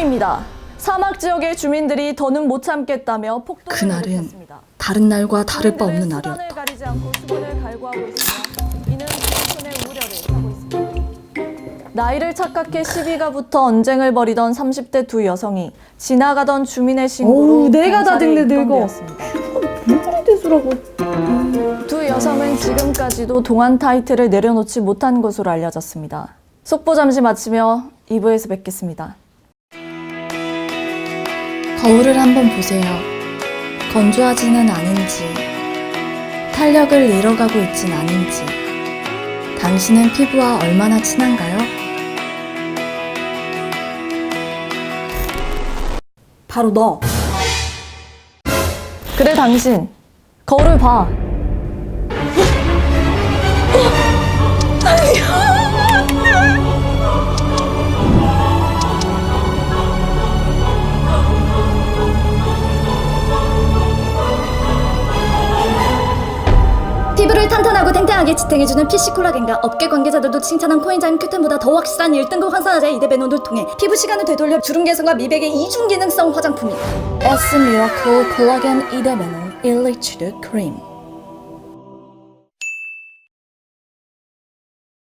보입니다. 사막 지역의 주민들이 더는 못 참겠다며 폭동을 그날은 일으켰습니다. 다른 날과 다를 바 없는 수단을 날이었다. 가리지 않고 수건을 갈구하고 있으며 이는 생존의 우려를 사고 있습니다. 나이를 착각해 시비가 붙어 언쟁을 벌이던 30대 두 여성이 지나가던 주민의 신고로 어우, 내가 다 경찰에 듣네, 늙어. 입건되었습니다. 대수라고. 두 여성은 지금까지도 동안 타이틀을 내려놓지 못한 것으로 알려졌습니다. 속보 잠시 마치며 2부에서 뵙겠습니다. 거울을 한번 보세요. 건조하지는 않은지, 탄력을 잃어가고 있진 않은지, 당신은 피부와 얼마나 친한가요? 바로 너. 그래 당신 거울을 봐. 탄탄하고 탱탱하게 지탱해주는 PC 콜라겐과 업계 관계자들도 칭찬한 코인자인 큐텐보다 더 확실한 1등급 황산화제 이데베논을 통해 피부 시간을 되돌려 주름 개선과 미백의 이중 기능성 화장품이다. S 미라클 콜라겐 이데메논 일리치드 크림